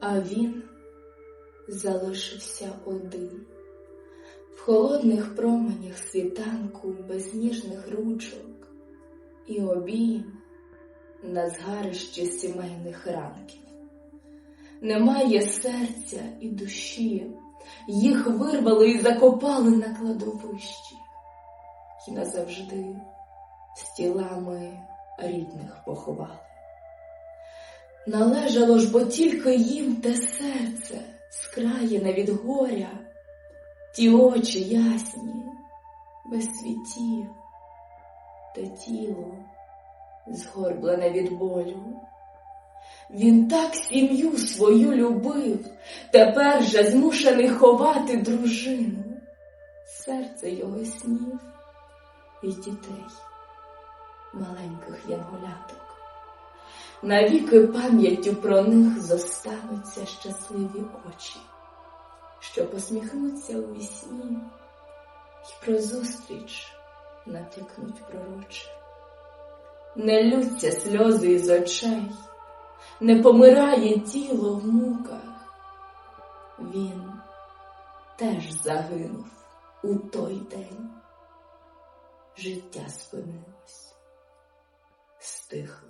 А він залишився один. В холодних променях світанку без ніжних ручок і обійм на згарищі сімейних ранків. Немає серця і душі, їх вирвали і закопали на кладовищі, І назавжди з тілами рідних поховали. Належало ж бо тільки їм те серце, скраєне від горя, ті очі ясні, без світів, те тіло згорблене від болю. Він так сім'ю свою любив, тепер же змушений ховати дружину, серце його снів і дітей, маленьких янголяток. Навіки пам'яттю про них зостануться щасливі очі, що посміхнуться у вісні й про зустріч натякнуть пророче. Не лються сльози із очей, не помирає тіло в муках. Він теж загинув у той день. Життя спинилось, стихли знов.